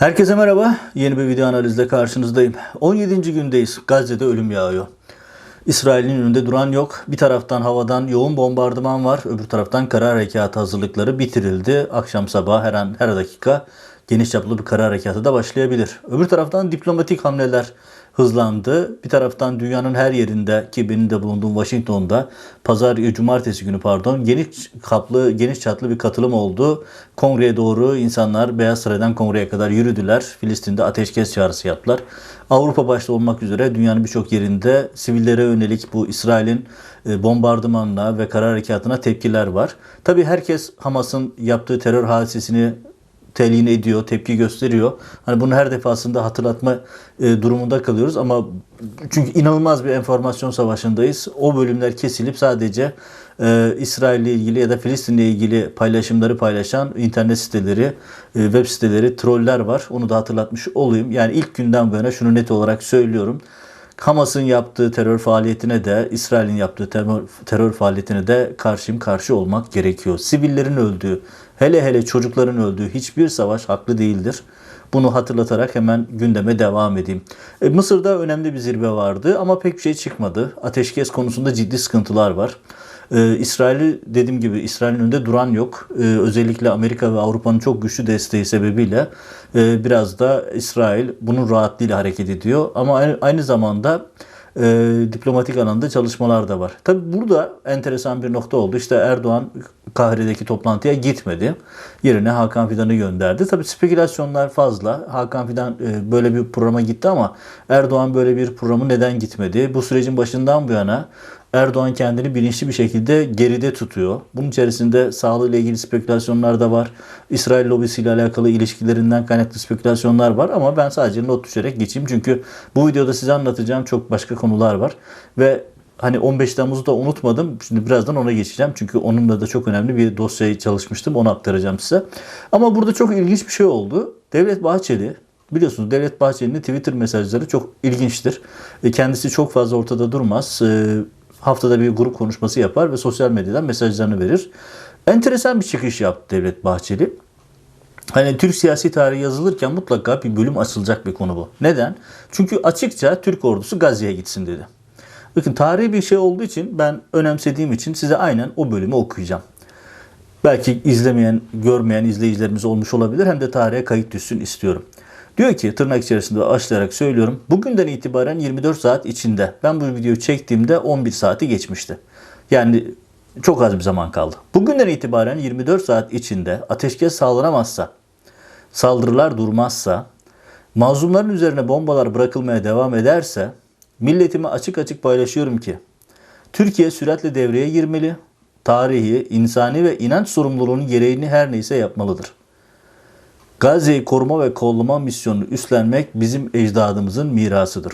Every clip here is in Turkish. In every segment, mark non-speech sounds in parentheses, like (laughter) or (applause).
Herkese merhaba. Yeni bir video analizle karşınızdayım. 17. gündeyiz. Gazze'de ölüm yağıyor. İsrail'in önünde duran yok. Bir taraftan havadan yoğun bombardıman var. Öbür taraftan kara harekatı hazırlıkları bitirildi. Akşam sabah her an her dakika geniş çaplı bir kara harekatı da başlayabilir. Öbür taraftan diplomatik hamleler hızlandı. Bir taraftan dünyanın her yerinde ki benim de bulunduğum Washington'da pazar cumartesi günü pardon geniş kaplı geniş çaplı bir katılım oldu. Kongreye doğru insanlar Beyaz Saray'dan kongreye kadar yürüdüler. Filistin'de ateşkes çağrısı yaptılar. Avrupa başta olmak üzere dünyanın birçok yerinde sivillere yönelik bu İsrail'in e, bombardımanına ve kara harekatına tepkiler var. Tabii herkes Hamas'ın yaptığı terör hadisesini telin ediyor, tepki gösteriyor. Hani bunu her defasında hatırlatma e, durumunda kalıyoruz ama çünkü inanılmaz bir enformasyon savaşındayız. O bölümler kesilip sadece e, İsrail ile ilgili ya da Filistin ile ilgili paylaşımları paylaşan internet siteleri, e, web siteleri, troller var. Onu da hatırlatmış olayım. Yani ilk günden bu yana şunu net olarak söylüyorum. Hamas'ın yaptığı terör faaliyetine de İsrail'in yaptığı terör, terör faaliyetine de karşıyım karşı olmak gerekiyor. Sivillerin öldüğü, hele hele çocukların öldüğü hiçbir savaş haklı değildir. Bunu hatırlatarak hemen gündeme devam edeyim. E, Mısır'da önemli bir zirve vardı ama pek bir şey çıkmadı. Ateşkes konusunda ciddi sıkıntılar var. Ee, İsrail'i dediğim gibi İsrail'in önünde duran yok. Ee, özellikle Amerika ve Avrupa'nın çok güçlü desteği sebebiyle e, biraz da İsrail bunun rahatlığıyla hareket ediyor. Ama aynı, aynı zamanda e, diplomatik alanda çalışmalar da var. Tabi burada enteresan bir nokta oldu. İşte Erdoğan Kahire'deki toplantıya gitmedi. Yerine Hakan Fidan'ı gönderdi. Tabi spekülasyonlar fazla. Hakan Fidan e, böyle bir programa gitti ama Erdoğan böyle bir programı neden gitmedi? Bu sürecin başından bu yana Erdoğan kendini bilinçli bir şekilde geride tutuyor. Bunun içerisinde sağlığıyla ilgili spekülasyonlar da var. İsrail lobisiyle alakalı ilişkilerinden kaynaklı spekülasyonlar var ama ben sadece not düşerek geçeyim. Çünkü bu videoda size anlatacağım çok başka konular var. Ve hani 15 Temmuz'u da unutmadım. Şimdi birazdan ona geçeceğim. Çünkü onunla da çok önemli bir dosyayı çalışmıştım. Onu aktaracağım size. Ama burada çok ilginç bir şey oldu. Devlet Bahçeli Biliyorsunuz Devlet Bahçeli'nin Twitter mesajları çok ilginçtir. E, Kendisi çok fazla ortada durmaz. Haftada bir grup konuşması yapar ve sosyal medyadan mesajlarını verir. Enteresan bir çıkış yaptı Devlet Bahçeli. Hani Türk siyasi tarihi yazılırken mutlaka bir bölüm açılacak bir konu bu. Neden? Çünkü açıkça Türk ordusu Gazze'ye gitsin dedi. Bakın tarihi bir şey olduğu için ben önemsediğim için size aynen o bölümü okuyacağım. Belki izlemeyen, görmeyen izleyicilerimiz olmuş olabilir hem de tarihe kayıt düşsün istiyorum. Diyor ki tırnak içerisinde açlayarak söylüyorum. Bugünden itibaren 24 saat içinde ben bu videoyu çektiğimde 11 saati geçmişti. Yani çok az bir zaman kaldı. Bugünden itibaren 24 saat içinde ateşkes sağlanamazsa, saldırılar durmazsa, mazlumların üzerine bombalar bırakılmaya devam ederse milletime açık açık paylaşıyorum ki Türkiye süratle devreye girmeli, tarihi, insani ve inanç sorumluluğunun gereğini her neyse yapmalıdır. Gazze'yi koruma ve kollama misyonunu üstlenmek bizim ecdadımızın mirasıdır.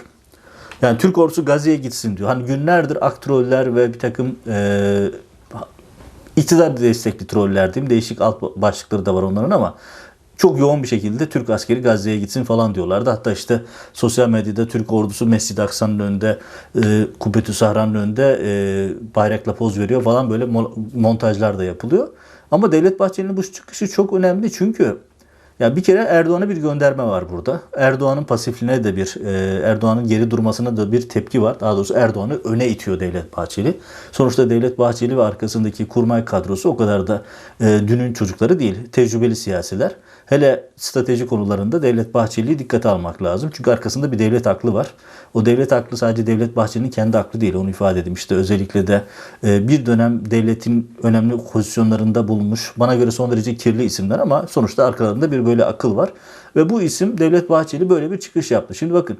Yani Türk ordusu Gazze'ye gitsin diyor. Hani günlerdir aktroller ve bir takım e, iktidar destekli troller diyeyim. Değişik alt başlıkları da var onların ama çok yoğun bir şekilde Türk askeri Gazze'ye gitsin falan diyorlardı. Hatta işte sosyal medyada Türk ordusu Mescid-i Aksa'nın önünde, e, Kubbetü Sahra'nın önünde e, bayrakla poz veriyor falan böyle montajlar da yapılıyor. Ama Devlet Bahçeli'nin bu çıkışı çok önemli çünkü ya bir kere Erdoğan'a bir gönderme var burada. Erdoğan'ın pasifliğine de bir, e, Erdoğan'ın geri durmasına da bir tepki var. Daha doğrusu Erdoğan'ı öne itiyor Devlet Bahçeli. Sonuçta Devlet Bahçeli ve arkasındaki kurmay kadrosu o kadar da e, dünün çocukları değil. Tecrübeli siyasiler. Hele strateji konularında Devlet Bahçeli'yi dikkate almak lazım. Çünkü arkasında bir devlet aklı var. O devlet aklı sadece Devlet Bahçeli'nin kendi aklı değil. Onu ifade edeyim. İşte özellikle de e, bir dönem devletin önemli pozisyonlarında bulunmuş. Bana göre son derece kirli isimler ama sonuçta arkalarında bir böyle akıl var. Ve bu isim Devlet Bahçeli böyle bir çıkış yaptı. Şimdi bakın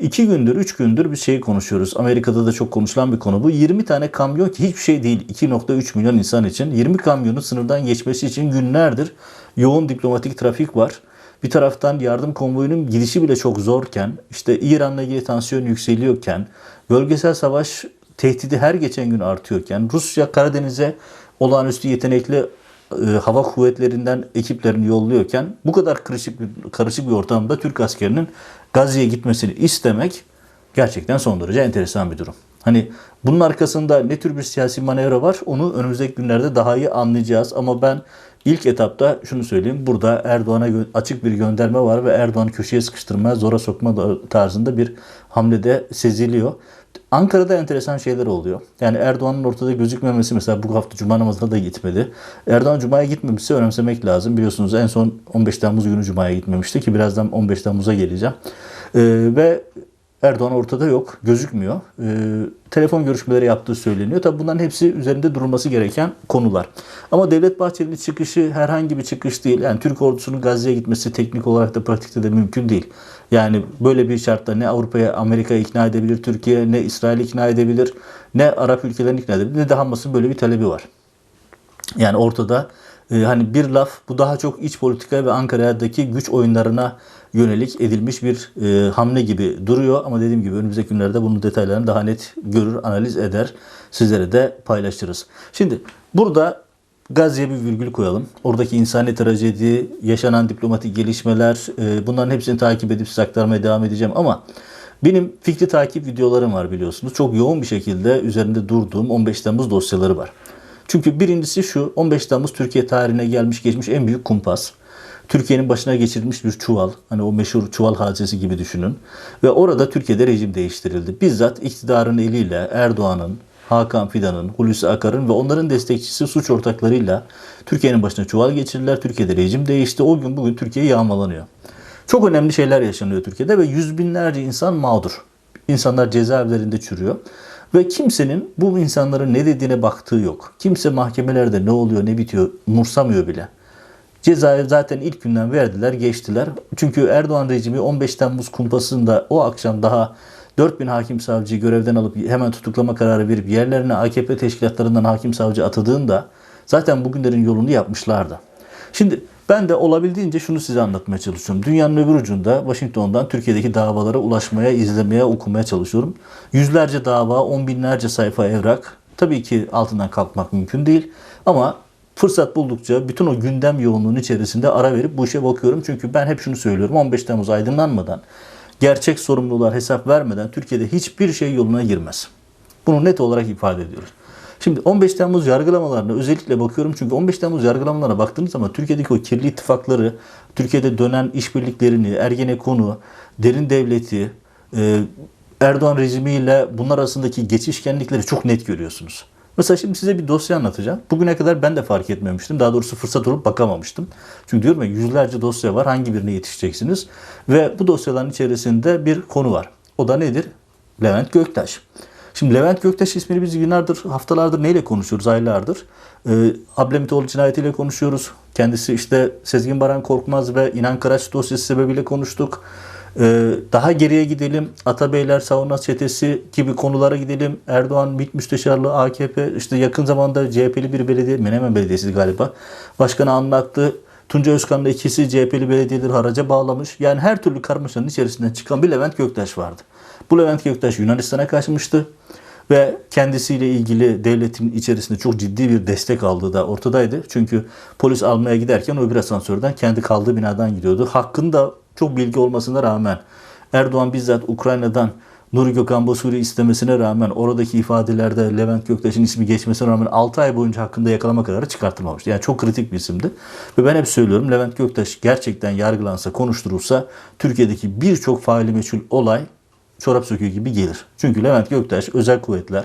iki gündür, üç gündür bir şey konuşuyoruz. Amerika'da da çok konuşulan bir konu bu. 20 tane kamyon ki hiçbir şey değil. 2.3 milyon insan için. 20 kamyonun sınırdan geçmesi için günlerdir yoğun diplomatik trafik var. Bir taraftan yardım konvoyunun gidişi bile çok zorken, işte İran'la ilgili tansiyon yükseliyorken, bölgesel savaş tehdidi her geçen gün artıyorken, Rusya Karadeniz'e olağanüstü yetenekli e, hava kuvvetlerinden ekiplerini yolluyorken bu kadar karışık bir, karışık bir ortamda Türk askerinin Gazze'ye gitmesini istemek gerçekten son derece enteresan bir durum. Hani bunun arkasında ne tür bir siyasi manevra var onu önümüzdeki günlerde daha iyi anlayacağız. Ama ben ilk etapta şunu söyleyeyim. Burada Erdoğan'a açık bir gönderme var ve Erdoğan'ı köşeye sıkıştırma, zora sokma da- tarzında bir hamlede seziliyor. Ankara'da enteresan şeyler oluyor. Yani Erdoğan'ın ortada gözükmemesi mesela bu hafta Cuma namazına da gitmedi. Erdoğan Cuma'ya gitmemişse önemsemek lazım. Biliyorsunuz en son 15 Temmuz günü Cuma'ya gitmemişti ki birazdan 15 Temmuz'a geleceğim. Ee, ve Erdoğan ortada yok, gözükmüyor. Ee, telefon görüşmeleri yaptığı söyleniyor. Tabi bunların hepsi üzerinde durulması gereken konular. Ama Devlet Bahçeli'nin çıkışı herhangi bir çıkış değil. Yani Türk ordusunun Gazze'ye gitmesi teknik olarak da pratikte de mümkün değil. Yani böyle bir şartta ne Avrupa'ya, Amerika'ya ikna edebilir Türkiye, ne İsrail ikna edebilir, ne Arap ülkelerini ikna edebilir, ne de Hamas'ın böyle bir talebi var. Yani ortada e, hani bir laf bu daha çok iç politika ve Ankara'daki güç oyunlarına yönelik edilmiş bir e, hamle gibi duruyor. Ama dediğim gibi önümüzdeki günlerde bunun detaylarını daha net görür, analiz eder. Sizlere de paylaşırız. Şimdi burada Gazze'ye bir virgül koyalım. Oradaki insani trajedi, yaşanan diplomatik gelişmeler e, bunların hepsini takip edip size aktarmaya devam edeceğim. Ama benim fikri takip videolarım var biliyorsunuz. Çok yoğun bir şekilde üzerinde durduğum 15 Temmuz dosyaları var. Çünkü birincisi şu 15 Temmuz Türkiye tarihine gelmiş geçmiş en büyük kumpas. Türkiye'nin başına geçirilmiş bir çuval. Hani o meşhur çuval hadisesi gibi düşünün. Ve orada Türkiye'de rejim değiştirildi. Bizzat iktidarın eliyle Erdoğan'ın, Hakan Fidan'ın, Hulusi Akar'ın ve onların destekçisi suç ortaklarıyla Türkiye'nin başına çuval geçirdiler. Türkiye'de rejim değişti. O gün bugün Türkiye yağmalanıyor. Çok önemli şeyler yaşanıyor Türkiye'de ve yüz binlerce insan mağdur. İnsanlar cezaevlerinde çürüyor. Ve kimsenin bu insanların ne dediğine baktığı yok. Kimse mahkemelerde ne oluyor ne bitiyor umursamıyor bile. Cezayı zaten ilk günden verdiler, geçtiler. Çünkü Erdoğan rejimi 15 Temmuz kumpasında o akşam daha 4000 hakim savcıyı görevden alıp hemen tutuklama kararı verip yerlerine AKP teşkilatlarından hakim savcı atadığında zaten bugünlerin yolunu yapmışlardı. Şimdi ben de olabildiğince şunu size anlatmaya çalışıyorum. Dünyanın öbür ucunda Washington'dan Türkiye'deki davalara ulaşmaya, izlemeye, okumaya çalışıyorum. Yüzlerce dava, on binlerce sayfa evrak. Tabii ki altından kalkmak mümkün değil. Ama fırsat buldukça bütün o gündem yoğunluğunun içerisinde ara verip bu işe bakıyorum. Çünkü ben hep şunu söylüyorum. 15 Temmuz aydınlanmadan, gerçek sorumlular hesap vermeden Türkiye'de hiçbir şey yoluna girmez. Bunu net olarak ifade ediyoruz. Şimdi 15 Temmuz yargılamalarına özellikle bakıyorum çünkü 15 Temmuz yargılamalarına baktığınız zaman Türkiye'deki o kirli ittifakları, Türkiye'de dönen işbirliklerini, Ergenekon'u, derin devleti, e, Erdoğan rejimiyle bunlar arasındaki geçişkenlikleri çok net görüyorsunuz. Mesela şimdi size bir dosya anlatacağım. Bugüne kadar ben de fark etmemiştim. Daha doğrusu fırsat olup bakamamıştım. Çünkü diyorum ya yüzlerce dosya var. Hangi birine yetişeceksiniz? Ve bu dosyaların içerisinde bir konu var. O da nedir? Levent Göktaş. Şimdi Levent Göktaş ismini biz günlerdir, haftalardır neyle konuşuyoruz, aylardır? Ee, Ablemitoğlu cinayetiyle konuşuyoruz. Kendisi işte Sezgin Baran Korkmaz ve İnan Karaç dosyası sebebiyle konuştuk. Ee, daha geriye gidelim. Atabeyler Savunma Çetesi gibi konulara gidelim. Erdoğan MİT Müsteşarlığı, AKP, işte yakın zamanda CHP'li bir belediye, Menemen Belediyesi galiba. Başkanı anlattı. Tunca Özkan'la ikisi CHP'li belediyeleri haraca bağlamış. Yani her türlü karmaşanın içerisinden çıkan bir Levent Göktaş vardı. Bu Levent Göktaş Yunanistan'a kaçmıştı ve kendisiyle ilgili devletin içerisinde çok ciddi bir destek aldığı da ortadaydı. Çünkü polis almaya giderken o bir asansörden kendi kaldığı binadan gidiyordu. Hakkında çok bilgi olmasına rağmen Erdoğan bizzat Ukrayna'dan Nuri Gökhan Basur'u istemesine rağmen oradaki ifadelerde Levent Göktaş'ın ismi geçmesine rağmen 6 ay boyunca hakkında yakalama kararı çıkartılmamıştı. Yani çok kritik bir isimdi. Ve ben hep söylüyorum Levent Göktaş gerçekten yargılansa, konuşturulsa Türkiye'deki birçok faili meçhul olay çorap söküğü gibi gelir. Çünkü Levent Göktaş özel kuvvetler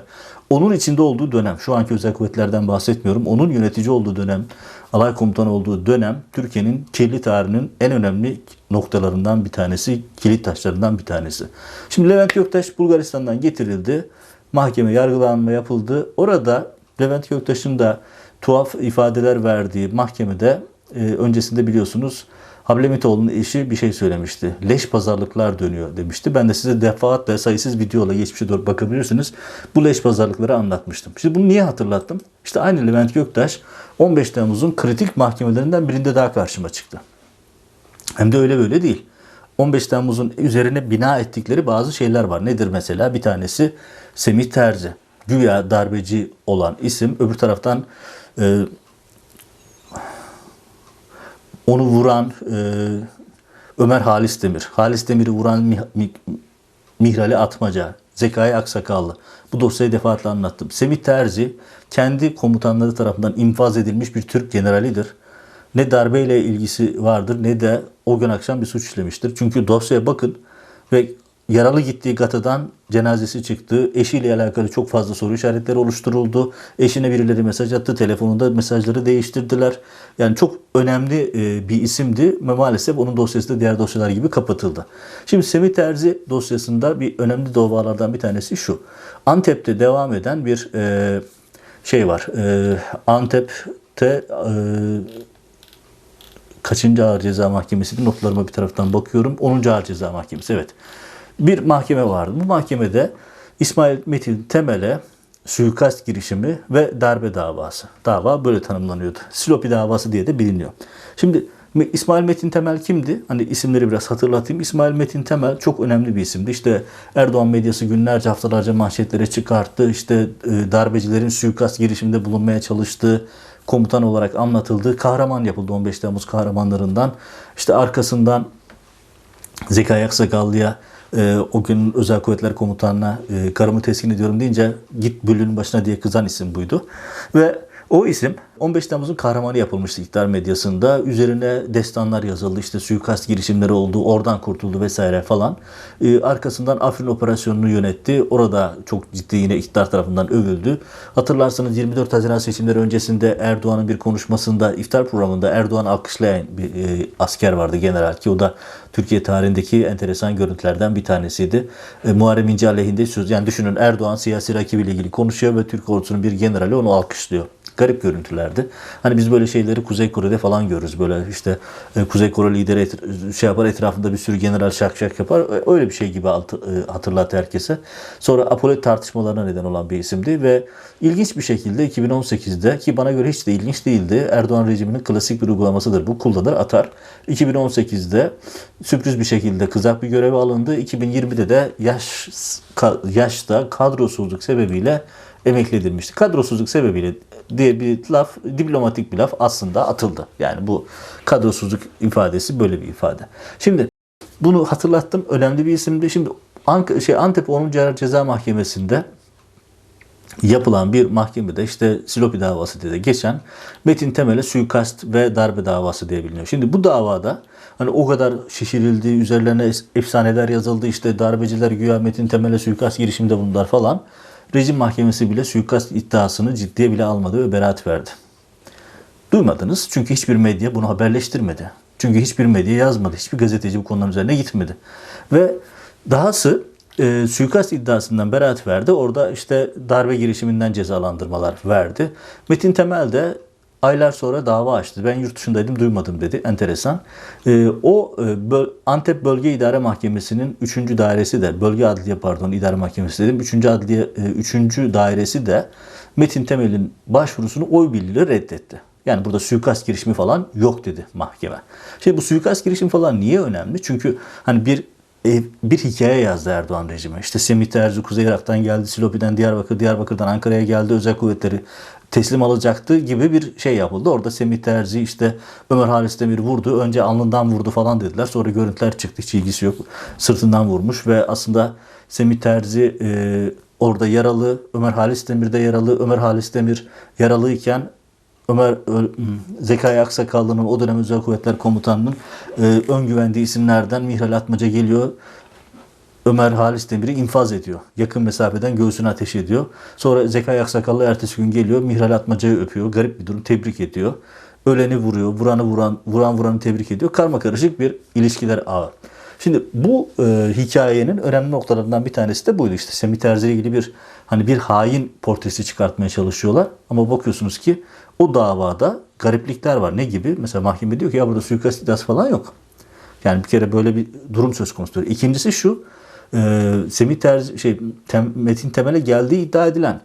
onun içinde olduğu dönem şu anki özel kuvvetlerden bahsetmiyorum. Onun yönetici olduğu dönem, alay komutanı olduğu dönem Türkiye'nin kirli tarihinin en önemli noktalarından bir tanesi, kilit taşlarından bir tanesi. Şimdi Levent Göktaş Bulgaristan'dan getirildi. Mahkeme yargılanma yapıldı. Orada Levent Göktaş'ın da tuhaf ifadeler verdiği mahkemede e, öncesinde biliyorsunuz Hablemitoğlu'nun eşi bir şey söylemişti. Leş pazarlıklar dönüyor demişti. Ben de size defaatle sayısız videola geçmişe doğru bakabilirsiniz. Bu leş pazarlıkları anlatmıştım. Şimdi bunu niye hatırlattım? İşte aynı Levent Göktaş 15 Temmuz'un kritik mahkemelerinden birinde daha karşıma çıktı. Hem de öyle böyle değil. 15 Temmuz'un üzerine bina ettikleri bazı şeyler var. Nedir mesela? Bir tanesi Semih Terzi. Güya darbeci olan isim. Öbür taraftan e, onu vuran e, Ömer Halis Demir. Halis Demir'i vuran Mih- Mih- Mihrali Atmaca. Zekai Aksakallı. Bu dosyayı defaatle anlattım. Semih Terzi kendi komutanları tarafından infaz edilmiş bir Türk generalidir. Ne darbeyle ilgisi vardır ne de o gün akşam bir suç işlemiştir. Çünkü dosyaya bakın ve yaralı gittiği Gata'dan cenazesi çıktı. Eşiyle alakalı çok fazla soru işaretleri oluşturuldu. Eşine birileri mesaj attı. Telefonunda mesajları değiştirdiler. Yani çok önemli e, bir isimdi ve maalesef onun dosyası da diğer dosyalar gibi kapatıldı. Şimdi Semih Terzi dosyasında bir önemli davalardan bir tanesi şu. Antep'te devam eden bir e, şey var. E, Antep'te kaçıncı ağır ceza mahkemesi notlarıma bir taraftan bakıyorum. 10. ağır ceza mahkemesi evet. Bir mahkeme vardı. Bu mahkemede İsmail Metin Temel'e suikast girişimi ve darbe davası. Dava böyle tanımlanıyordu. Silopi davası diye de biliniyor. Şimdi İsmail Metin Temel kimdi? Hani isimleri biraz hatırlatayım. İsmail Metin Temel çok önemli bir isimdi. İşte Erdoğan medyası günlerce haftalarca manşetlere çıkarttı. İşte e, darbecilerin suikast girişiminde bulunmaya çalıştığı komutan olarak anlatıldı. Kahraman yapıldı 15 Temmuz kahramanlarından. İşte arkasından Zekai Aksakallı'ya e, o gün Özel Kuvvetler Komutanı'na e, karımı teskin ediyorum deyince git bölüğün başına diye kızan isim buydu. Ve o isim 15 Temmuz'un kahramanı yapılmıştı iktidar medyasında. Üzerine destanlar yazıldı. İşte suikast girişimleri oldu. Oradan kurtuldu vesaire falan. Ee, arkasından Afrin operasyonunu yönetti. Orada çok ciddi yine iktidar tarafından övüldü. Hatırlarsanız 24 Haziran seçimleri öncesinde Erdoğan'ın bir konuşmasında iftar programında Erdoğan alkışlayan bir e, asker vardı general ki o da Türkiye tarihindeki enteresan görüntülerden bir tanesiydi. E, Muharrem İnce aleyhinde söz. Yani düşünün Erdoğan siyasi rakibiyle ilgili konuşuyor ve Türk ordusunun bir generali onu alkışlıyor garip görüntülerdi. Hani biz böyle şeyleri Kuzey Kore'de falan görürüz. Böyle işte e, Kuzey Kore lideri şey yapar etrafında bir sürü general şak şak yapar. E, Öyle bir şey gibi altı- e, hatırlattı herkese. Sonra Apollo tartışmalarına neden olan bir isimdi ve ilginç bir şekilde 2018'de ki bana göre hiç de ilginç değildi. Erdoğan rejiminin klasik bir uygulamasıdır. Bu kullanır atar. 2018'de sürpriz bir şekilde kızak bir göreve alındı. 2020'de de yaş ka- yaşta kadrosuzluk sebebiyle emekli edilmişti. Kadrosuzluk sebebiyle diye bir laf, diplomatik bir laf aslında atıldı. Yani bu kadrosuzluk ifadesi böyle bir ifade. Şimdi bunu hatırlattım. Önemli bir isimdi. Şimdi Ank şey Antep 10. Ağır Ceza Mahkemesi'nde yapılan bir mahkemede işte Silopi davası diye de geçen Metin Temel'e suikast ve darbe davası diye biliniyor. Şimdi bu davada hani o kadar şişirildi, üzerlerine efsaneler yazıldı, işte darbeciler güya Metin Temel'e suikast girişiminde bulundular falan. Rejim mahkemesi bile suikast iddiasını ciddiye bile almadı ve beraat verdi. Duymadınız çünkü hiçbir medya bunu haberleştirmedi. Çünkü hiçbir medya yazmadı. Hiçbir gazeteci bu konuların üzerine gitmedi. Ve dahası e, suikast iddiasından beraat verdi. Orada işte darbe girişiminden cezalandırmalar verdi. Metin Temel de aylar sonra dava açtı. Ben yurt dışındaydım duymadım dedi. Enteresan. E, o e, böl- Antep Bölge İdare Mahkemesi'nin 3. dairesi de Bölge Adliye pardon İdare Mahkemesi dedim. 3. Adliye 3. dairesi de Metin Temel'in başvurusunu oy birliğiyle reddetti. Yani burada suikast girişimi falan yok dedi mahkeme. Şimdi bu suikast girişimi falan niye önemli? Çünkü hani bir e, bir hikaye yazdı Erdoğan rejimi. İşte Semih Terzi Kuzey Irak'tan geldi, Silopi'den Diyarbakır, Diyarbakır'dan Ankara'ya geldi, özel kuvvetleri teslim alacaktı gibi bir şey yapıldı. Orada Semih Terzi işte Ömer Halis Demir vurdu. Önce alnından vurdu falan dediler. Sonra görüntüler çıktı. Hiç ilgisi yok. Sırtından vurmuş ve aslında Semih Terzi e, orada yaralı. Ömer Halis Demir de yaralı. Ömer Halis Demir yaralıyken Ömer Zekai Aksakallı'nın o dönem Özel Kuvvetler Komutanı'nın e, ön güvendiği isimlerden Mihral Atmaca geliyor. Ömer Halis Demir'i infaz ediyor. Yakın mesafeden göğsüne ateş ediyor. Sonra Zekai Aksakallı ertesi gün geliyor. Mihral Atmaca'yı öpüyor. Garip bir durum. Tebrik ediyor. Öleni vuruyor. Vuranı vuran, vuran vuranı tebrik ediyor. Karma karışık bir ilişkiler ağı. Şimdi bu e, hikayenin önemli noktalarından bir tanesi de buydu. İşte Semih Terzi ile ilgili bir hani bir hain portresi çıkartmaya çalışıyorlar. Ama bakıyorsunuz ki o davada gariplikler var. Ne gibi? Mesela mahkeme diyor ki ya burada suikast iddiası falan yok. Yani bir kere böyle bir durum söz konusu. İkincisi şu, e, Semih Terzi, şey, Tem- Metin Temel'e geldiği iddia edilen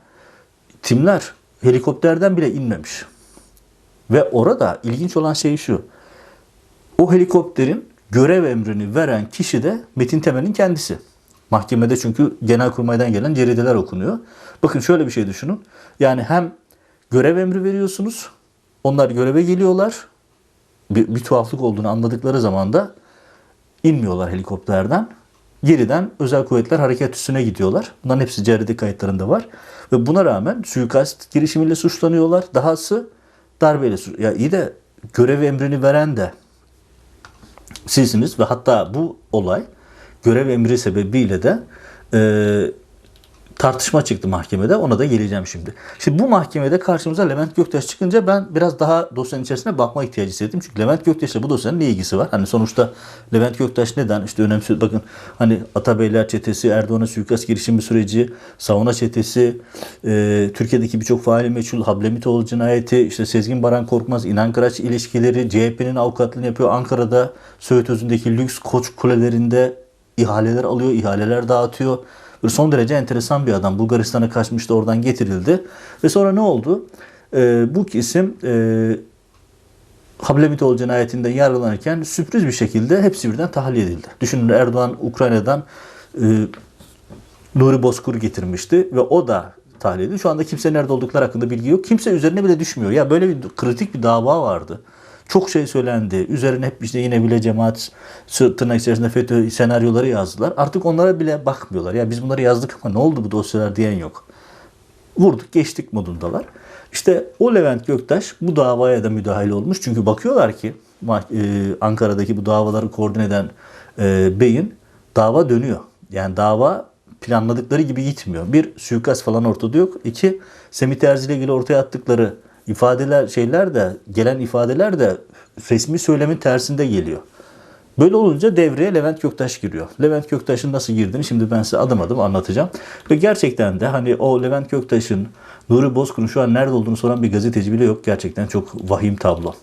timler helikopterden bile inmemiş. Ve orada ilginç olan şey şu, o helikopterin görev emrini veren kişi de Metin Temel'in kendisi. Mahkemede çünkü Genelkurmay'dan gelen cerideler okunuyor. Bakın şöyle bir şey düşünün. Yani hem görev emri veriyorsunuz, onlar göreve geliyorlar, bir, bir tuhaflık olduğunu anladıkları zaman da inmiyorlar helikopterden. Geriden özel kuvvetler harekat üssüne gidiyorlar. Bunların hepsi CRD kayıtlarında var. Ve buna rağmen suikast girişimiyle suçlanıyorlar. Dahası darbeyle suç. Ya iyi de görev emrini veren de sizsiniz ve hatta bu olay görev emri sebebiyle de e, tartışma çıktı mahkemede. Ona da geleceğim şimdi. Şimdi bu mahkemede karşımıza Levent Göktaş çıkınca ben biraz daha dosyanın içerisine bakma ihtiyacı hissettim. Çünkü Levent Göktaş'la bu dosyanın ne ilgisi var? Hani sonuçta Levent Göktaş neden? İşte önemli bakın hani Atabeyler çetesi, Erdoğan'a suikast girişimi süreci, Savuna çetesi, e, Türkiye'deki birçok faali meçhul, Hablemitoğlu cinayeti, işte Sezgin Baran Korkmaz, İnan Kıraç ilişkileri, CHP'nin avukatlığını yapıyor. Ankara'da Söğüt Özü'ndeki lüks koç kulelerinde ihaleler alıyor, ihaleler dağıtıyor. Son derece enteresan bir adam. Bulgaristan'a kaçmıştı, oradan getirildi. Ve sonra ne oldu? Ee, bu isim e, Hablemitoğlu cinayetinden yargılanırken sürpriz bir şekilde hepsi birden tahliye edildi. Düşünün Erdoğan Ukrayna'dan e, Nuri Bozkır getirmişti ve o da tahliye edildi. Şu anda kimse nerede oldukları hakkında bilgi yok. Kimse üzerine bile düşmüyor. Ya böyle bir kritik bir dava vardı. Çok şey söylendi. Üzerine hep işte yine bile cemaat tırnak içerisinde FETÖ senaryoları yazdılar. Artık onlara bile bakmıyorlar. Ya biz bunları yazdık ama ne oldu bu dosyalar diyen yok. Vurduk geçtik modundalar. İşte o Levent Göktaş bu davaya da müdahil olmuş. Çünkü bakıyorlar ki e, Ankara'daki bu davaları koordine eden e, beyin dava dönüyor. Yani dava planladıkları gibi gitmiyor. Bir, suikast falan ortada yok. İki, Semih Terzi ile ilgili ortaya attıkları ifadeler, şeyler de, gelen ifadeler de resmi söylemin tersinde geliyor. Böyle olunca devreye Levent Göktaş giriyor. Levent Göktaş'ın nasıl girdiğini şimdi ben size adım adım anlatacağım. Ve gerçekten de hani o Levent Göktaş'ın Nuri Bozkur'un şu an nerede olduğunu soran bir gazeteci bile yok. Gerçekten çok vahim tablo.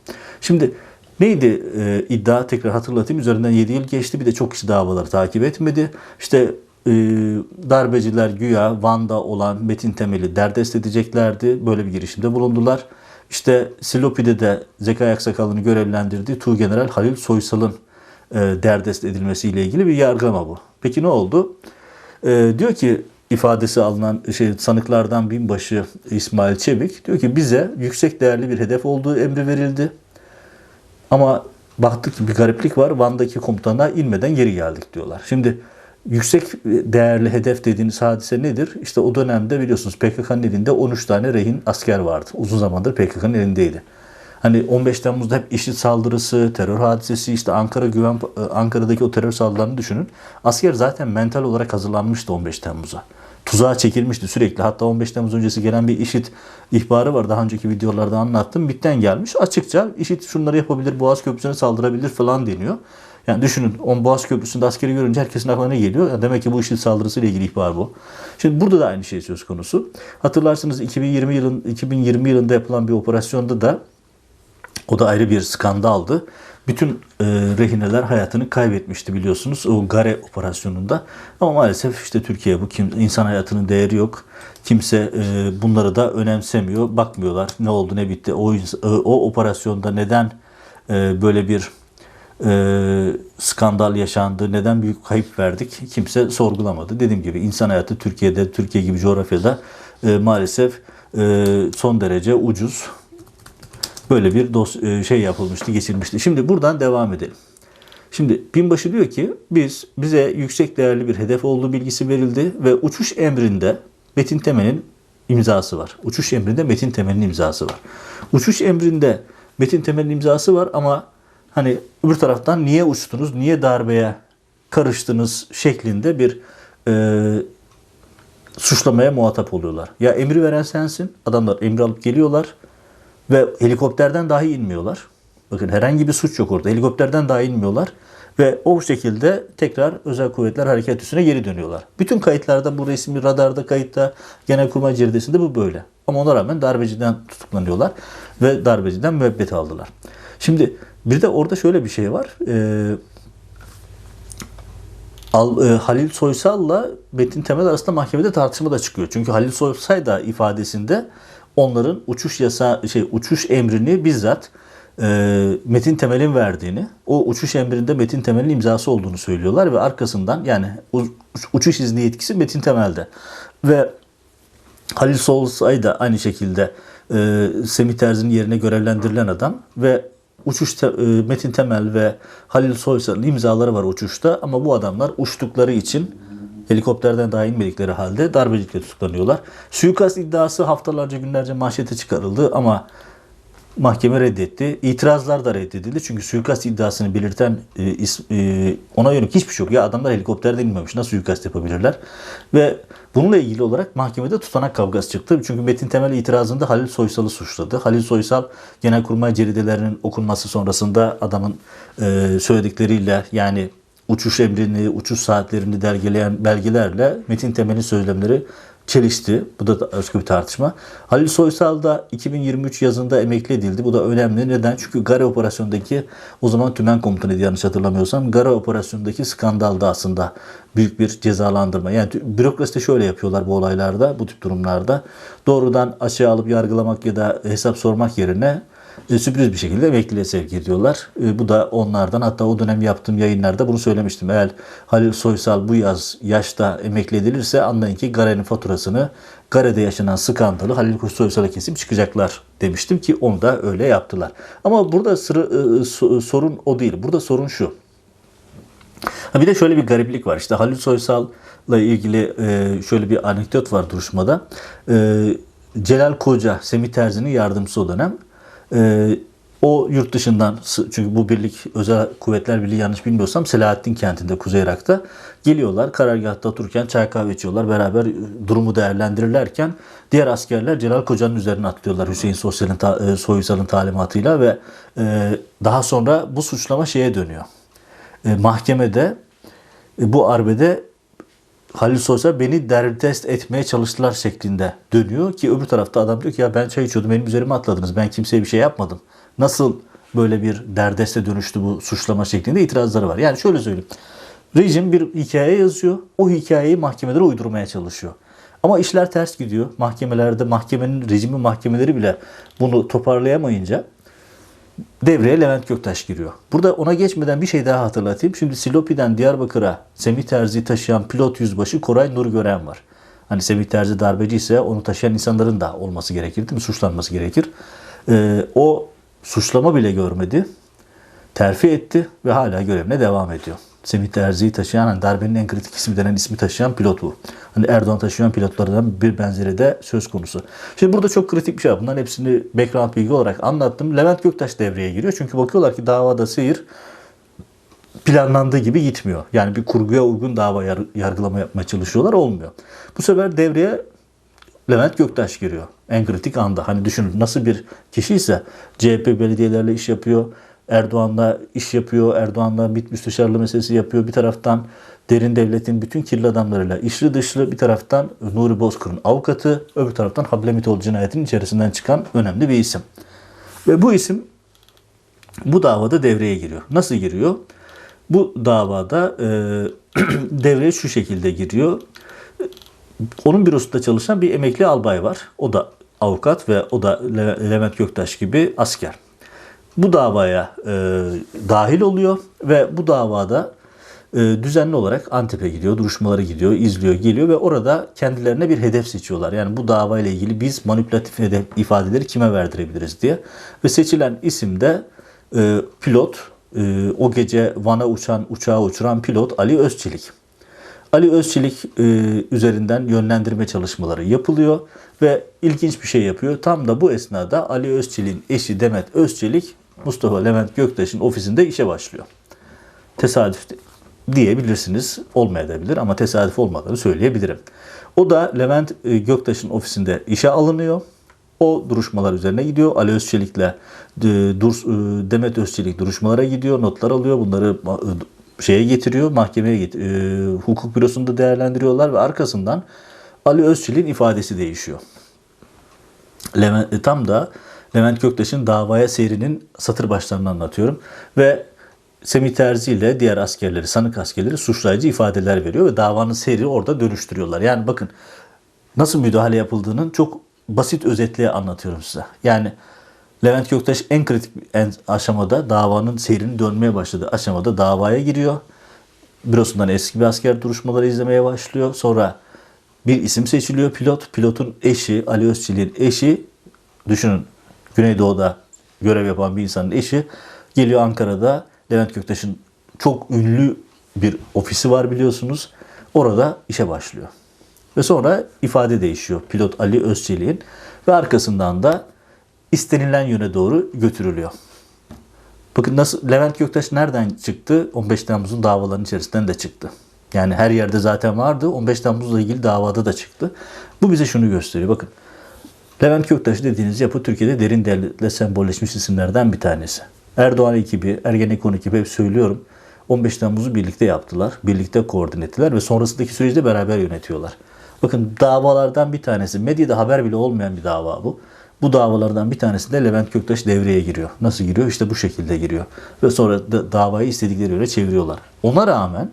Şimdi neydi e, iddia tekrar hatırlatayım. Üzerinden 7 yıl geçti. Bir de çok kişi davaları takip etmedi. İşte e, darbeciler güya Van'da olan Metin Temel'i derdest edeceklerdi. Böyle bir girişimde bulundular. İşte Silopi'de de Zekai Aksakallı'nı görevlendirdiği Tuğgeneral Halil Soysal'ın e, derdest edilmesiyle ilgili bir yargılama bu. Peki ne oldu? E, diyor ki ifadesi alınan şey sanıklardan binbaşı İsmail Çevik diyor ki bize yüksek değerli bir hedef olduğu emri verildi. Ama baktık ki bir gariplik var. Van'daki komutana inmeden geri geldik diyorlar. Şimdi yüksek değerli hedef dediğiniz hadise nedir? İşte o dönemde biliyorsunuz PKK'nın elinde 13 tane rehin asker vardı. Uzun zamandır PKK'nın elindeydi. Hani 15 Temmuz'da hep IŞİD saldırısı, terör hadisesi, işte Ankara güven Ankara'daki o terör saldırılarını düşünün. Asker zaten mental olarak hazırlanmıştı 15 Temmuz'a. Tuzağa çekilmişti sürekli. Hatta 15 Temmuz öncesi gelen bir IŞİD ihbarı var. Daha önceki videolarda anlattım. Bitten gelmiş. Açıkça IŞİD şunları yapabilir, Boğaz Köprüsü'ne saldırabilir falan deniyor. Yani düşünün on Boğaz Köprüsü'nde askeri görünce herkesin aklına ne geliyor? Ya demek ki bu IŞİD saldırısıyla ilgili ihbar bu. Şimdi burada da aynı şey söz konusu. Hatırlarsınız 2020 yılın 2020 yılında yapılan bir operasyonda da o da ayrı bir skandaldı. Bütün e, rehineler hayatını kaybetmişti biliyorsunuz o Gare operasyonunda. Ama maalesef işte Türkiye bu kim, insan hayatının değeri yok. Kimse e, bunları da önemsemiyor. Bakmıyorlar ne oldu ne bitti. O, e, o operasyonda neden e, böyle bir e, skandal yaşandı, neden büyük kayıp verdik kimse sorgulamadı. Dediğim gibi insan hayatı Türkiye'de, Türkiye gibi coğrafyada e, maalesef e, son derece ucuz. Böyle bir dos e, şey yapılmıştı, geçilmişti. Şimdi buradan devam edelim. Şimdi binbaşı diyor ki biz bize yüksek değerli bir hedef olduğu bilgisi verildi ve uçuş emrinde Metin Temel'in imzası var. Uçuş emrinde Metin Temel'in imzası var. Uçuş emrinde Metin Temel'in imzası var ama hani öbür taraftan niye uçtunuz, niye darbeye karıştınız şeklinde bir e, suçlamaya muhatap oluyorlar. Ya emri veren sensin. Adamlar emri alıp geliyorlar ve helikopterden dahi inmiyorlar. Bakın herhangi bir suç yok orada. Helikopterden dahi inmiyorlar. Ve o şekilde tekrar özel kuvvetler harekat üstüne geri dönüyorlar. Bütün kayıtlarda bu resmi radarda kayıtta genelkurmay cirdesinde bu böyle. Ama ona rağmen darbeciden tutuklanıyorlar ve darbeciden müebbet aldılar. Şimdi bir de orada şöyle bir şey var. Ee, e, Halil Soysal'la Metin Temel arasında mahkemede tartışma da çıkıyor. Çünkü Halil Soysal da ifadesinde onların uçuş yasa şey uçuş emrini bizzat e, Metin Temel'in verdiğini, o uçuş emrinde Metin Temel'in imzası olduğunu söylüyorlar ve arkasından yani uçuş izni yetkisi Metin Temel'de. Ve Halil Soysal da aynı şekilde e, Semih Terzi'nin yerine görevlendirilen adam ve uçuş te- e, Metin Temel ve Halil Soysal'ın imzaları var uçuşta ama bu adamlar uçtukları için helikopterden daha inmedikleri halde darbecilikle tutuklanıyorlar. Suikast iddiası haftalarca günlerce manşete çıkarıldı ama mahkeme reddetti. İtirazlar da reddedildi. Çünkü suikast iddiasını belirten e, is- e, ona yönelik hiçbir şey yok. Ya adamlar helikopterden inmemiş. Nasıl suikast yapabilirler? Ve bununla ilgili olarak mahkemede tutanak kavgası çıktı. Çünkü Metin Temel itirazında Halil Soysal'ı suçladı. Halil Soysal Genelkurmay ceridelerinin okunması sonrasında adamın e, söyledikleriyle yani uçuş emrini, uçuş saatlerini dergeleyen belgelerle Metin Temel'in söylemleri çelişti. Bu da başka bir tartışma. Halil Soysal da 2023 yazında emekli edildi. Bu da önemli. Neden? Çünkü Gare operasyondaki o zaman tümen komutanıydı yanlış hatırlamıyorsam. Gare operasyondaki skandalda aslında büyük bir cezalandırma. Yani bürokraside şöyle yapıyorlar bu olaylarda, bu tip durumlarda. Doğrudan aşağı alıp yargılamak ya da hesap sormak yerine e, sürpriz bir şekilde emekliliğe sevk ediyorlar. E, bu da onlardan hatta o dönem yaptığım yayınlarda bunu söylemiştim. Eğer Halil Soysal bu yaz yaşta emekli edilirse anlayın ki Gare'nin faturasını Gare'de yaşanan skandalı Halil Soysal'a kesip çıkacaklar demiştim ki onu da öyle yaptılar. Ama burada sırı, e, so- sorun o değil. Burada sorun şu. Ha bir de şöyle bir gariplik var. İşte Halil Soysal'la ilgili e, şöyle bir anekdot var duruşmada. E, Celal Koca, Semih Terzi'nin yardımcısı o dönem. E, o yurt dışından, çünkü bu birlik Özel Kuvvetler Birliği yanlış bilmiyorsam Selahattin kentinde, Kuzey Irak'ta geliyorlar. Karargahta otururken çay kahve içiyorlar. Beraber durumu değerlendirirlerken diğer askerler Celal Koca'nın üzerine atlıyorlar Hüseyin Soysal'ın, ta- e, Soysal'ın talimatıyla ve e, daha sonra bu suçlama şeye dönüyor e, mahkemede e, bu arbede Halil Soysal beni derdest etmeye çalıştılar şeklinde dönüyor ki öbür tarafta adam diyor ki ya ben çay içiyordum benim üzerime atladınız ben kimseye bir şey yapmadım. Nasıl böyle bir derdeste dönüştü bu suçlama şeklinde itirazları var. Yani şöyle söyleyeyim. Rejim bir hikaye yazıyor. O hikayeyi mahkemelere uydurmaya çalışıyor. Ama işler ters gidiyor. Mahkemelerde mahkemenin rejimi mahkemeleri bile bunu toparlayamayınca devreye Levent Göktaş giriyor. Burada ona geçmeden bir şey daha hatırlatayım. Şimdi Silopi'den Diyarbakır'a Semih Terzi'yi taşıyan pilot yüzbaşı Koray Nur Gören var. Hani Semih Terzi darbeci ise onu taşıyan insanların da olması gerekir değil mi? Suçlanması gerekir. Ee, o suçlama bile görmedi. Terfi etti ve hala görevine devam ediyor. Semih Terzi'yi taşıyan, hani darbenin en kritik ismi denen ismi taşıyan pilot bu. Hani Erdoğan taşıyan pilotlardan bir benzeri de söz konusu. Şimdi burada çok kritik bir şey var. Bunların hepsini background bilgi olarak anlattım. Levent Göktaş devreye giriyor. Çünkü bakıyorlar ki davada seyir planlandığı gibi gitmiyor. Yani bir kurguya uygun dava yar- yargılama yapmaya çalışıyorlar olmuyor. Bu sefer devreye Levent Göktaş giriyor. En kritik anda. Hani düşünün nasıl bir kişi ise CHP belediyelerle iş yapıyor. Erdoğan'la iş yapıyor. Erdoğan'la MİT müsteşarlığı meselesi yapıyor. Bir taraftan derin devletin bütün kirli adamlarıyla işli dışlı bir taraftan Nuri Bozkır'ın avukatı öbür taraftan Hablemitoğlu cinayetinin içerisinden çıkan önemli bir isim. Ve bu isim bu davada devreye giriyor. Nasıl giriyor? Bu davada e, (clears throat) devreye şu şekilde giriyor. Onun bürosunda çalışan bir emekli albay var. O da avukat ve o da Le- Levent Göktaş gibi asker. Bu davaya e, dahil oluyor ve bu davada e, düzenli olarak Antep'e gidiyor, duruşmalara gidiyor, izliyor, geliyor ve orada kendilerine bir hedef seçiyorlar. Yani bu davayla ilgili biz manipülatif hedef ifadeleri kime verdirebiliriz diye. Ve seçilen isim de e, pilot, e, o gece Van'a uçan, uçağı uçuran pilot Ali Özçelik. Ali Özçelik e, üzerinden yönlendirme çalışmaları yapılıyor ve ilginç bir şey yapıyor. Tam da bu esnada Ali Özçelik'in eşi Demet Özçelik Mustafa Levent Göktaş'ın ofisinde işe başlıyor. Tesadüf diyebilirsiniz. Olmayabilir ama tesadüf olmadığını söyleyebilirim. O da Levent e, Göktaş'ın ofisinde işe alınıyor. O duruşmalar üzerine gidiyor. Ali Özçelik'le e, e, Demet Özçelik duruşmalara gidiyor. Notlar alıyor. Bunları şeye getiriyor. Mahkemeye get- hukuk bürosunda değerlendiriyorlar ve arkasından Ali Özçelik'in ifadesi değişiyor. Levent, tam da Levent Göktaş'ın davaya seyrinin satır başlarını anlatıyorum. Ve Semih Terzi ile diğer askerleri, sanık askerleri suçlayıcı ifadeler veriyor ve davanın seyri orada dönüştürüyorlar. Yani bakın nasıl müdahale yapıldığının çok basit özetle anlatıyorum size. Yani Levent Göktaş en kritik en aşamada davanın seyrinin dönmeye başladığı aşamada davaya giriyor. Bürosundan eski bir asker duruşmaları izlemeye başlıyor. Sonra bir isim seçiliyor pilot. Pilotun eşi Ali Özçelik'in eşi düşünün Güneydoğu'da görev yapan bir insanın eşi geliyor Ankara'da Levent Göktaş'ın çok ünlü bir ofisi var biliyorsunuz. Orada işe başlıyor. Ve sonra ifade değişiyor pilot Ali Özçelik'in ve arkasından da istenilen yöne doğru götürülüyor. Bakın nasıl Levent Göktaş nereden çıktı? 15 Temmuz'un davalarının içerisinden de çıktı. Yani her yerde zaten vardı. 15 Temmuz'la ilgili davada da çıktı. Bu bize şunu gösteriyor. Bakın Levent Göktaş dediğiniz yapı Türkiye'de derin devletle sembolleşmiş isimlerden bir tanesi. Erdoğan ekibi, Ergenekon ekibi hep söylüyorum. 15 Temmuz'u birlikte yaptılar. Birlikte koordine ettiler ve sonrasındaki süreci de beraber yönetiyorlar. Bakın davalardan bir tanesi, medyada haber bile olmayan bir dava bu. Bu davalardan bir tanesinde Levent Göktaş devreye giriyor. Nasıl giriyor? İşte bu şekilde giriyor. Ve sonra da davayı istedikleri yöne çeviriyorlar. Ona rağmen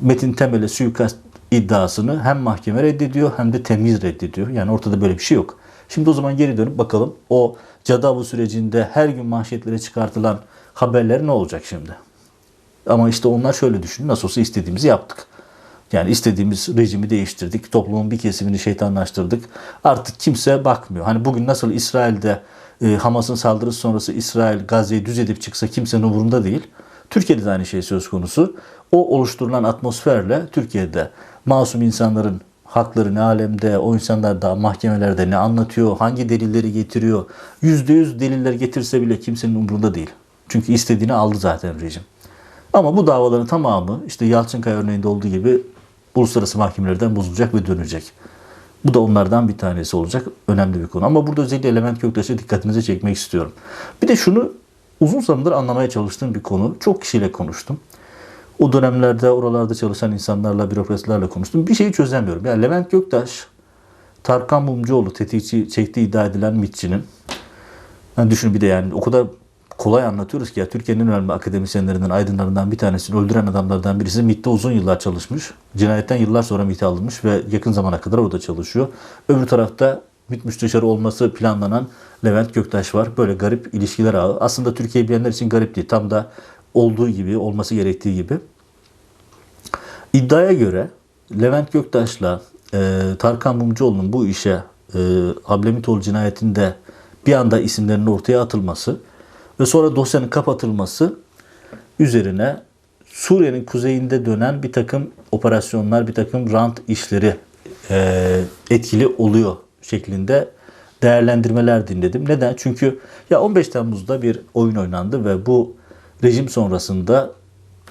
Metin Temel'e suikast iddiasını hem mahkeme reddediyor hem de temiz reddediyor. Yani ortada böyle bir şey yok. Şimdi o zaman geri dönüp bakalım o Cadavu sürecinde her gün manşetlere çıkartılan haberler ne olacak şimdi? Ama işte onlar şöyle düşünün. Nasıl olsa istediğimizi yaptık. Yani istediğimiz rejimi değiştirdik. Toplumun bir kesimini şeytanlaştırdık. Artık kimse bakmıyor. Hani bugün nasıl İsrail'de e, Hamas'ın saldırısı sonrası İsrail Gazze'yi düz edip çıksa kimsenin umurunda değil. Türkiye'de de aynı şey söz konusu. O oluşturulan atmosferle Türkiye'de masum insanların hakları ne alemde, o insanlar da mahkemelerde ne anlatıyor, hangi delilleri getiriyor. Yüzde yüz deliller getirse bile kimsenin umurunda değil. Çünkü istediğini aldı zaten rejim. Ama bu davaların tamamı işte Yalçınkaya örneğinde olduğu gibi uluslararası mahkemelerden bozulacak ve dönecek. Bu da onlardan bir tanesi olacak. Önemli bir konu. Ama burada özellikle Levent Göktaş'a dikkatinizi çekmek istiyorum. Bir de şunu uzun zamandır anlamaya çalıştığım bir konu. Çok kişiyle konuştum. O dönemlerde oralarda çalışan insanlarla, bürokratlarla konuştum. Bir şeyi çözemiyorum. Yani Levent Göktaş, Tarkan Mumcuoğlu tetikçi çektiği iddia edilen MİT'çinin yani düşün bir de yani o kadar kolay anlatıyoruz ki ya Türkiye'nin en önemli akademisyenlerinden, aydınlarından bir tanesini öldüren adamlardan birisi MİT'te uzun yıllar çalışmış. Cinayetten yıllar sonra MİT'e alınmış ve yakın zamana kadar orada çalışıyor. Öbür tarafta MİT müsteşarı olması planlanan Levent Göktaş var. Böyle garip ilişkiler ağı. Aslında Türkiye bilenler için garip değil. Tam da olduğu gibi, olması gerektiği gibi. İddiaya göre Levent Göktaş'la e, Tarkan Mumcuoğlu'nun bu işe e, Hablemitoğlu cinayetinde bir anda isimlerinin ortaya atılması ve sonra dosyanın kapatılması üzerine Suriye'nin kuzeyinde dönen bir takım operasyonlar, bir takım rant işleri e, etkili oluyor şeklinde değerlendirmeler dinledim. Neden? Çünkü ya 15 Temmuz'da bir oyun oynandı ve bu rejim sonrasında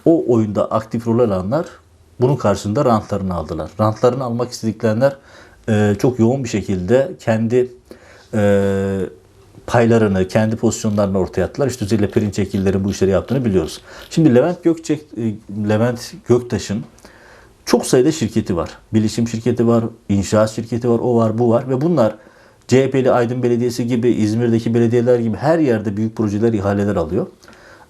o oyunda aktif rol alanlar bunun karşısında rantlarını aldılar. Rantlarını almak istediklerler e, çok yoğun bir şekilde kendi e, paylarını, kendi pozisyonlarını ortaya attılar. İşte özellikle Perinçekillerin bu işleri yaptığını biliyoruz. Şimdi Levent Gökçek, e, Levent Göktaş'ın çok sayıda şirketi var. Bilişim şirketi var, inşaat şirketi var, o var, bu var ve bunlar CHP'li Aydın Belediyesi gibi, İzmir'deki belediyeler gibi her yerde büyük projeler, ihaleler alıyor.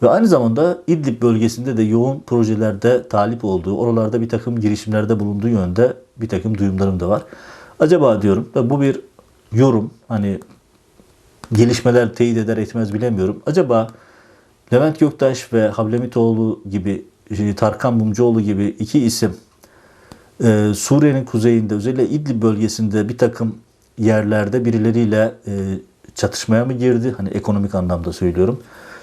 Ve aynı zamanda İdlib bölgesinde de yoğun projelerde talip olduğu, oralarda bir takım girişimlerde bulunduğu yönde bir takım duyumlarım da var. Acaba diyorum, bu bir yorum, hani gelişmeler teyit eder etmez bilemiyorum. Acaba Levent Göktaş ve Hablemitoğlu gibi, şey, Tarkan Mumcuoğlu gibi iki isim e, Suriye'nin kuzeyinde özellikle İdlib bölgesinde bir takım yerlerde birileriyle e, çatışmaya mı girdi? Hani ekonomik anlamda söylüyorum.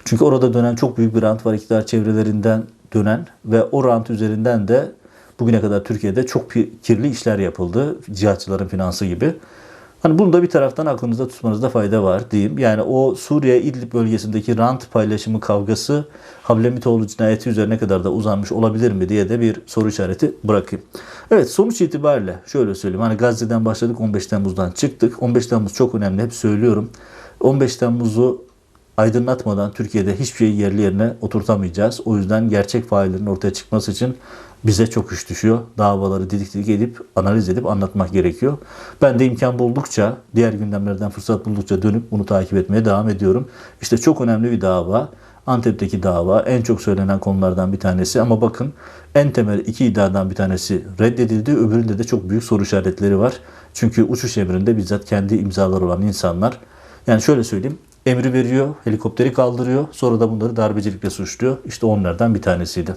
Çünkü orada dönen çok büyük bir rant var iktidar çevrelerinden dönen ve o rant üzerinden de bugüne kadar Türkiye'de çok kirli işler yapıldı. Cihatçıların finansı gibi. Hani bunu da bir taraftan aklınızda tutmanızda fayda var diyeyim. Yani o Suriye İdlib bölgesindeki rant paylaşımı kavgası Hablemitoğlu cinayeti üzerine kadar da uzanmış olabilir mi diye de bir soru işareti bırakayım. Evet sonuç itibariyle şöyle söyleyeyim. Hani Gazze'den başladık 15 Temmuz'dan çıktık. 15 Temmuz çok önemli hep söylüyorum. 15 Temmuz'u aydınlatmadan Türkiye'de hiçbir şeyi yerli yerine oturtamayacağız. O yüzden gerçek faillerin ortaya çıkması için bize çok iş düşüyor. Davaları didik didik edip analiz edip anlatmak gerekiyor. Ben de imkan buldukça, diğer gündemlerden fırsat buldukça dönüp bunu takip etmeye devam ediyorum. İşte çok önemli bir dava. Antep'teki dava en çok söylenen konulardan bir tanesi ama bakın en temel iki iddiadan bir tanesi reddedildi. Öbüründe de çok büyük soru işaretleri var. Çünkü uçuş emrinde bizzat kendi imzaları olan insanlar yani şöyle söyleyeyim emri veriyor, helikopteri kaldırıyor. Sonra da bunları darbecilikle suçluyor. İşte onlardan bir tanesiydi.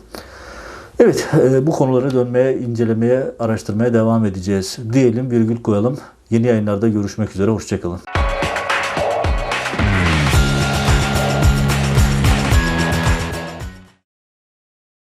Evet, e, bu konuları dönmeye, incelemeye, araştırmaya devam edeceğiz. Diyelim, virgül koyalım. Yeni yayınlarda görüşmek üzere. Hoşçakalın.